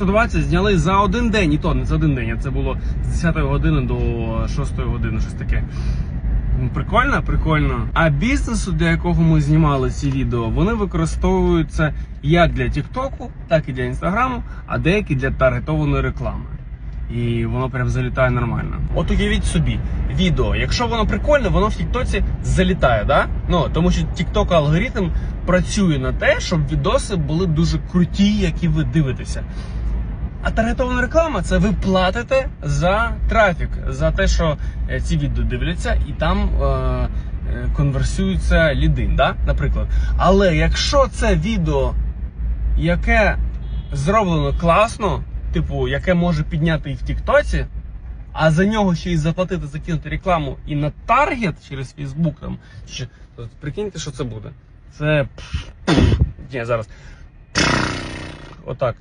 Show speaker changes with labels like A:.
A: 120 зняли за один день, і то не за один день, а це було з 10 години до 6 години, щось таке. Ну, Прикольно, прикольно. А бізнесу, для якого ми знімали ці відео, вони використовуються як для Тіктоку, так і для Інстаграму, а деякі для таргетованої реклами. І воно прям залітає нормально. От уявіть собі, відео, якщо воно прикольне, воно в Тіктоці залітає, да? Ну тому що Тікток алгоритм працює на те, щоб відоси були дуже круті, які ви дивитеся. А таргетована реклама це ви платите за трафік, за те, що е, ці відео дивляться, і там е, е, конверсуються ліди, да? наприклад. Але якщо це відео, яке зроблено класно, типу, яке може підняти і в Тіктоці, а за нього ще й заплатити, закинути рекламу і на таргет через Фейсбук там. Чи, то прикиньте, що це буде. Це. Ні, зараз. Отак.